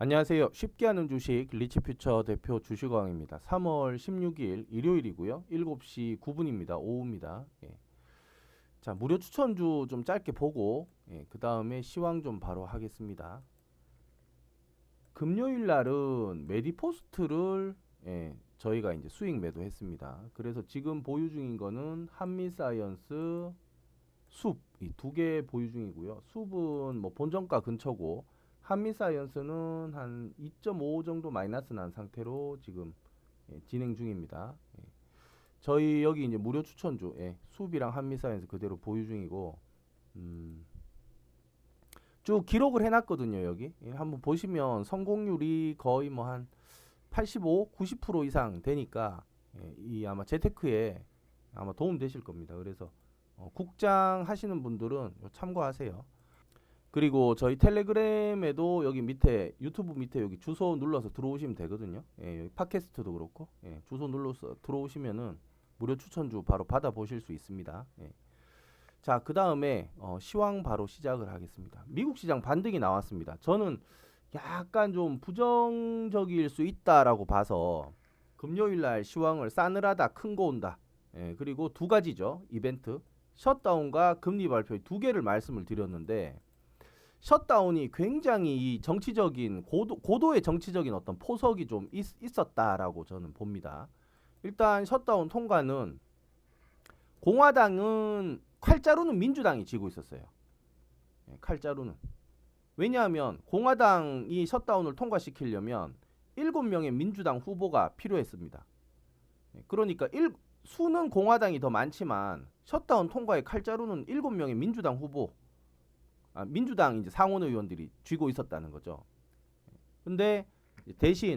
안녕하세요. 쉽게 하는 주식 리치퓨처 대표 주식왕입니다. 3월 16일 일요일이고요. 7시 9분입니다. 오후입니다. 예. 자, 무료 추천주 좀 짧게 보고 예, 그 다음에 시황 좀 바로 하겠습니다. 금요일 날은 메디포스트를 예, 저희가 이제 수익 매도했습니다. 그래서 지금 보유 중인 거는 한미사이언스, 숲 이 두 개 보유 중이고요. 숲은 뭐 본정가 근처고 한미사이언스는 한 2.5 정도 마이너스 난 상태로 지금 예, 진행 중입니다. 예. 저희 여기 이제 무료 추천주 예, 숲이랑 한미사이언스 그대로 보유 중이고 음, 쭉 기록을 해놨거든요 여기 예, 한번 보시면 성공률이 거의 뭐 한 85, 90% 이상 되니까 예, 이 아마 재테크에 아마 도움 되실 겁니다. 그래서 어, 국장 하시는 분들은 요 참고하세요. 그리고 저희 텔레그램에도 여기 밑에 유튜브 밑에 여기 주소 눌러서 들어오시면 되거든요. 예, 여기 팟캐스트도 그렇고 예, 주소 눌러서 들어오시면은 무료 추천주 바로 받아 보실 수 있습니다. 예. 자, 그 다음에 어, 시황 바로 시작을 하겠습니다. 미국 시장 반등이 나왔습니다. 저는 약간 좀 부정적일 수 있다라고 봐서 금요일 날 시황을 싸늘하다 큰 거 온다. 예, 그리고 두 가지죠. 이벤트. 셧다운과 금리 발표 두 개를 말씀을 드렸는데 셧다운이 굉장히 이 정치적인 고도, 고도의 정치적인 어떤 포석이 좀 있, 있었다라고 저는 봅니다. 일단 셧다운 통과는 공화당은 칼자루는 민주당이 지고 있었어요. 예, 칼자루는 왜냐하면 공화당이 셧다운을 통과시키려면 7명의 민주당 후보가 필요했습니다. 예, 그러니까 일, 수는 공화당이 더 많지만 셧다운 통과의 칼자루는 7명의 민주당 후보 아, 민주당 이제 상원 의원들이 쥐고 있었다는 거죠. 근데 대신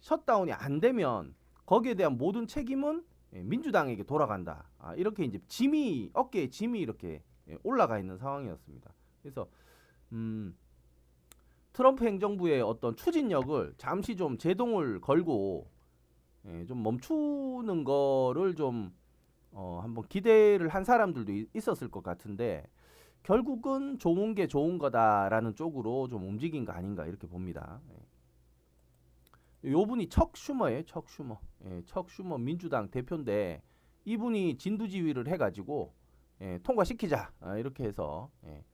셧다운이 안 되면 거기에 대한 모든 책임은 예, 민주당에게 돌아간다. 아, 이렇게 이제 짐이 어깨에 짐이 이렇게 예, 올라가 있는 상황이었습니다. 그래서 음, 트럼프 행정부의 어떤 추진력을 잠시 좀 제동을 걸고 예, 좀 멈추는 거를 좀 어, 한번 기대를 한 사람들도 이- 있었을 것 같은데 결국은 좋은 게 좋은 거다라는 쪽으로 좀 움직인 거 아닌가 이렇게 봅니다. 예. 요 분이 척 슈머예요, 척 슈머. 예, 척 슈머 민주당 대표인데 이분이 진두지휘를 해가지고 예, 통과시키자 아, 이렇게 해서 예,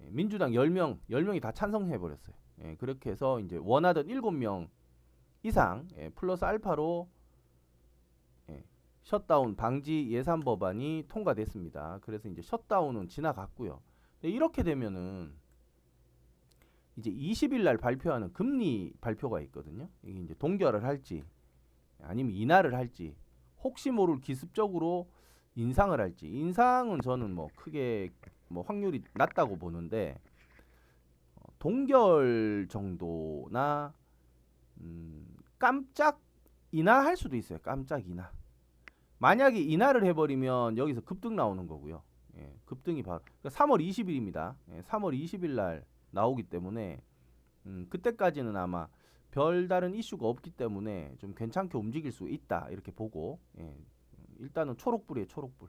예, 민주당 10명, 10명이 다 찬성해 버렸어요. 예, 그렇게 해서 이제 원하던 7명 이상 예, 플러스 알파로 예, 셧다운 방지 예산 법안이 통과됐습니다. 그래서 이제 셧다운은 지나갔고요. 이렇게 되면은 이제 20일 날 발표하는 금리 발표가 있거든요. 이게 이제 동결을 할지 아니면 인하를 할지 혹시 모를 기습적으로 인상을 할지 인상은 저는 뭐 크게 뭐 확률이 낮다고 보는데 어, 동결 정도나 음, 깜짝 인하할 수도 있어요. 깜짝 인하. 만약에 인하를 해버리면 여기서 급등 나오는 거고요. 예, 급등이 바로 그러니까 3월 20일입니다. 예, 3월 20일 날 나오기 때문에 음, 그때까지는 아마 별다른 이슈가 없기 때문에 좀 괜찮게 움직일 수 있다 이렇게 보고 예, 일단은 초록불이에요 초록불.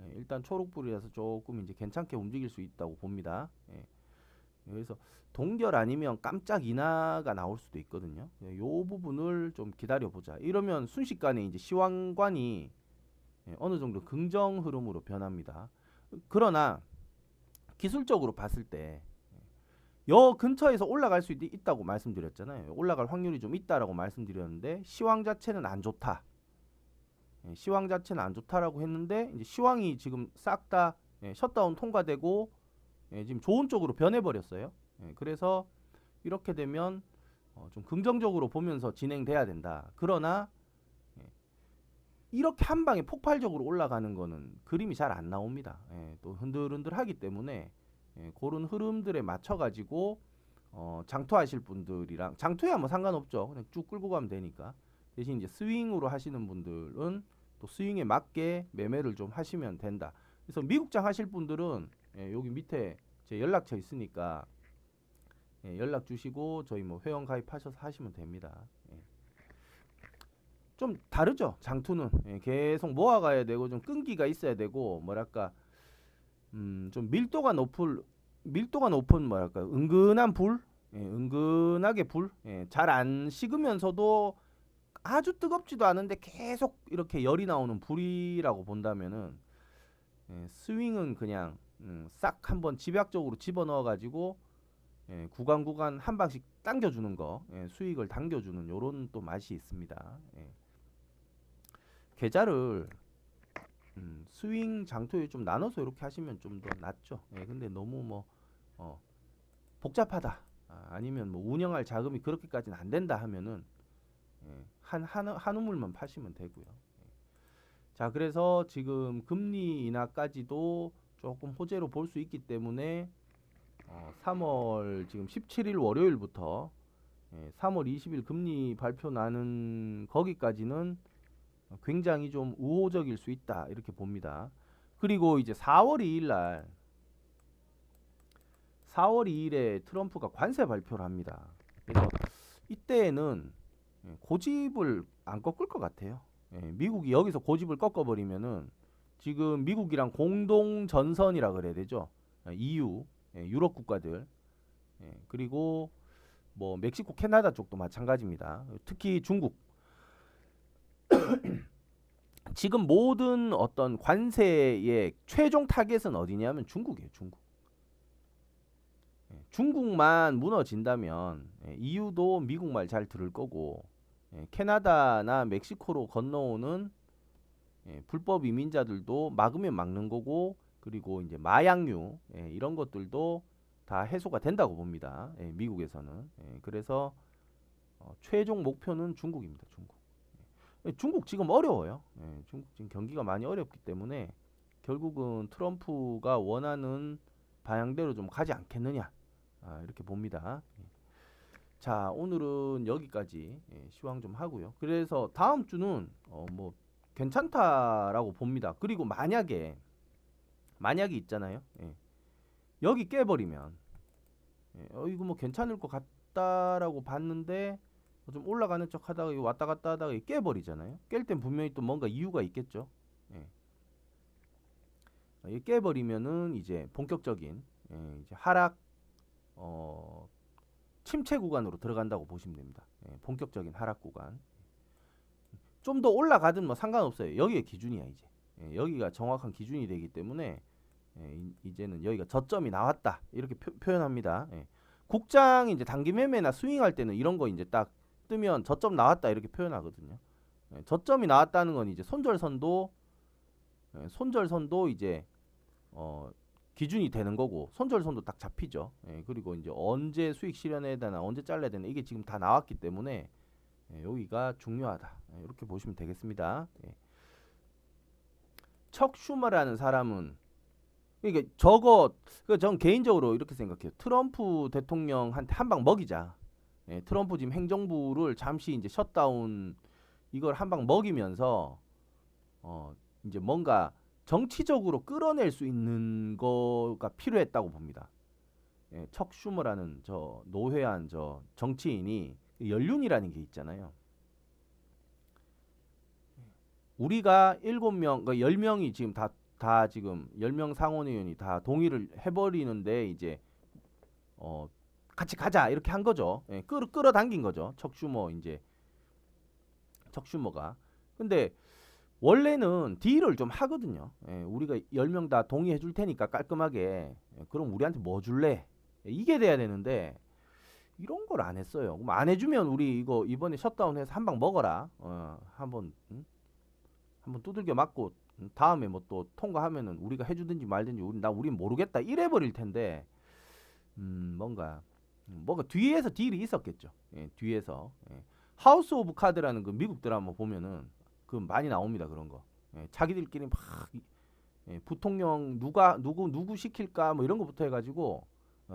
예, 일단 초록불이라서 조금 이제 괜찮게 움직일 수 있다고 봅니다. 예. 그래서 동결 아니면 깜짝 인하가 나올 수도 있거든요. 예, 요 부분을 좀 기다려 보자. 이러면 순식간에 이제 시황관이 예, 어느 정도 긍정 흐름으로 변합니다. 그러나 기술적으로 봤을 때 여 근처에서 올라갈 수 있, 있다고 말씀드렸잖아요. 올라갈 확률이 좀 있다라고 말씀드렸는데 시황 자체는 안 좋다. 예, 시황 자체는 안 좋다라고 했는데 이제 시황이 지금 싹다 예, 셧다운 통과되고 예, 지금 좋은 쪽으로 변해버렸어요. 예, 그래서 이렇게 되면 어, 좀 긍정적으로 보면서 진행돼야 된다. 그러나 예, 이렇게 한 방에 폭발적으로 올라가는 거는 그림이 잘 안 나옵니다. 예, 또 흔들흔들하기 때문에 예, 그런 흐름들에 맞춰가지고 어, 장투하실 분들이랑 장투야 뭐 상관없죠. 그냥 쭉 끌고 가면 되니까 대신 이제 스윙으로 하시는 분들은 또 스윙에 맞게 매매를 좀 하시면 된다. 그래서 미국장 하실 분들은 예, 여기 밑에 제 연락처 있으니까 예, 연락 주시고 저희 뭐 회원 가입하셔서 하시면 됩니다. 예. 좀 다르죠 장투는 예, 계속 모아가야 되고 좀 끈기가 있어야 되고 뭐랄까 음, 좀 밀도가 높을 밀도가 높은 뭐랄까 은근한 불 예, 은근하게 불, 예, 잘안 식으면서도 아주 뜨겁지도 않은데 계속 이렇게 열이 나오는 불이라고 본다면은 예, 스윙은 그냥 음, 싹 한번 집약적으로 집어 넣어 가지고 예, 구간 구간 한 방씩 당겨주는 거 예, 수익을 당겨주는 요런 또 맛이 있습니다. 예. 계좌를 음, 스윙 장토에 좀 나눠서 이렇게 하시면 좀 더 낫죠. 예, 근데 너무 뭐 어, 복잡하다. 아, 아니면 뭐 운영할 자금이 그렇게까지는 안 된다 하면은 예, 한, 한, 한 우물만 파시면 되고요. 예. 자, 그래서 지금 금리 인하까지도 조금 호재로 볼 수 있기 때문에 어, 3월 지금 17일 월요일부터 예, 3월 20일 금리 발표 나는 거기까지는 굉장히 좀 우호적일 수 있다 이렇게 봅니다. 그리고 이제 4월 2일 날 4월 2일에 트럼프가 관세 발표를 합니다. 그래서 이때에는 예, 고집을 안 꺾을 것 같아요. 예, 미국이 여기서 고집을 꺾어버리면은 지금 미국이랑 공동 전선이라 그래야 되죠. 예, EU 예, 유럽 국가들 예, 그리고 뭐 멕시코, 캐나다 쪽도 마찬가지입니다. 특히 중국 지금 모든 어떤 관세의 최종 타겟은 어디냐면 중국이에요. 중국. 예, 중국만 무너진다면 예, EU도 미국 말 잘 들을 거고 예, 캐나다나 멕시코로 건너오는 예, 불법 이민자들도 막으면 막는 거고 그리고 이제 마약류 예, 이런 것들도 다 해소가 된다고 봅니다. 예, 미국에서는 예, 그래서 어, 최종 목표는 중국입니다. 중국. 예, 중국 지금 어려워요. 예, 중국 지금 경기가 많이 어렵기 때문에 결국은 트럼프가 원하는 방향대로 좀 가지 않겠느냐 아, 이렇게 봅니다. 예. 자 오늘은 여기까지 예, 시황 좀 하고요. 그래서 다음 주는 어, 뭐 괜찮다라고 봅니다. 그리고 만약에 만약에 있잖아요. 예. 여기 깨버리면 예, 어 이거 뭐 괜찮을 것 같다라고 봤는데 어, 좀 올라가는 척 하다가 왔다 갔다 하다가 깨버리잖아요. 깰 땐 분명히 또 뭔가 이유가 있겠죠. 예. 어, 이게 깨버리면은 이제 본격적인 예, 이제 하락 어 침체 구간으로 들어간다고 보시면 됩니다. 예, 본격적인 하락 구간. 좀 더 올라가든 뭐 상관없어요. 여기가 기준이야 이제. 예, 여기가 정확한 기준이 되기 때문에 예, 이- 이제는 여기가 저점이 나왔다 이렇게 표, 현합니다 예. 국장 이제 단기 매매나 스윙할 때는 이런 거 이제 딱 뜨면 저점 나왔다 이렇게 표현하거든요. 예, 저점이 나왔다는 건 이제 손절선도 예, 손절선도 이제 어 기준이 되는 거고 손절선도 딱 잡히죠. 예, 그리고 이제 언제 수익 실현해야 되나 언제 잘라야 되나 이게 지금 다 나왔기 때문에 예, 여기가 중요하다. 예, 이렇게 보시면 되겠습니다. 예. 척 슈머라는 사람은 그러니까 저거 그전 개인적으로 이렇게 생각해요. 트럼프 대통령한테 한 방 먹이자. 예, 트럼프 지금 행정부를 잠시 이제 셧다운 이걸 한 방 먹이면서 어 이제 뭔가 정치적으로 끌어낼 수 있는 거가 필요했다고 봅니다. 예, 척 슈머라는 저 노회한 저 정치인이 연륜이라는 게 있잖아요. 우리가 일곱 명, 그러니까 열 명이 지금 다, 다 지금 열 명 상원의원이 다 동의를 해버리는데 이제 어 같이 가자 이렇게 한 거죠. 예, 끌어 끌어당긴 거죠. 척슈머 이제 척슈머가. 근데 원래는 딜을 좀 하거든요. 예, 우리가 열 명 다 동의해 줄 테니까 깔끔하게. 예, 그럼 우리한테 뭐 줄래? 예, 이게 돼야 되는데 이런 걸 안 했어요. 그럼 안 해주면 우리 이거 이번에 셧다운해서 한 방 먹어라. 어, 한번 응? 한번 두들겨 맞고 음, 다음에 뭐 또 통과하면은 우리가 해주든지 말든지 우리 나 우린 모르겠다 이래 버릴 텐데 음 뭔가 음, 뭔가 뒤에서 딜이 있었겠죠. 예, 뒤에서 예. 하우스 오브 카드라는 그 미국 드라마 보면은 그 많이 나옵니다 그런 거. 예, 자기들끼리 막 이- 예, 부통령 누가 누구 누구 시킬까 뭐 이런 거부터 해가지고 어,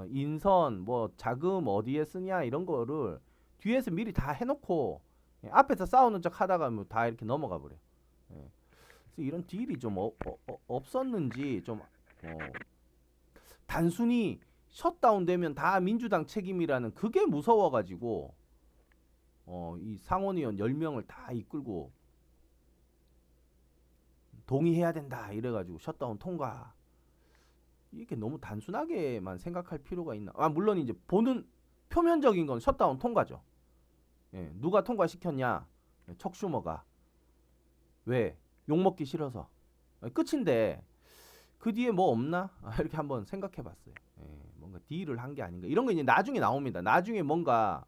인선 뭐 자금 어디에 쓰냐 이런 거를 뒤에서 미리 다 해놓고 예, 앞에서 싸우는 척 하다가 뭐 다 이렇게 넘어가 버려. 예. 그래서 이런 딜이 좀 어, 어, 어, 없었는지 좀 어, 단순히 셧다운 되면 다 민주당 책임이라는 그게 무서워가지고 어, 이 상원의원 10명을 다 이끌고 동의해야 된다 이래가지고 셧다운 통과 이렇게 너무 단순하게만 생각할 필요가 있나 아 물론 이제 보는 표면적인 건 셧다운 통과죠. 예, 누가 통과시켰냐? 예, 척슈머가 왜? 욕 먹기 싫어서 아, 끝인데 그 뒤에 뭐 없나? 아, 이렇게 한번 생각해봤어요. 예, 뭔가 딜을 한 게 아닌가 이런 거 이제 나중에 나옵니다. 나중에 뭔가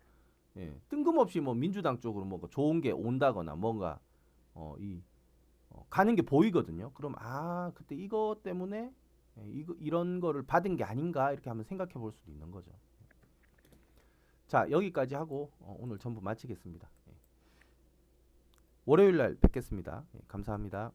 예, 뜬금없이 뭐 민주당 쪽으로 뭔가 좋은 게 온다거나 뭔가 어, 이 어, 가는 게 보이거든요. 그럼 아 그때 이거 때문에 예, 이거 이런 거를 받은 게 아닌가 이렇게 한번 생각해 볼 수도 있는 거죠. 자 여기까지 하고 어, 오늘 전부 마치겠습니다. 예. 월요일 날 뵙겠습니다. 예, 감사합니다.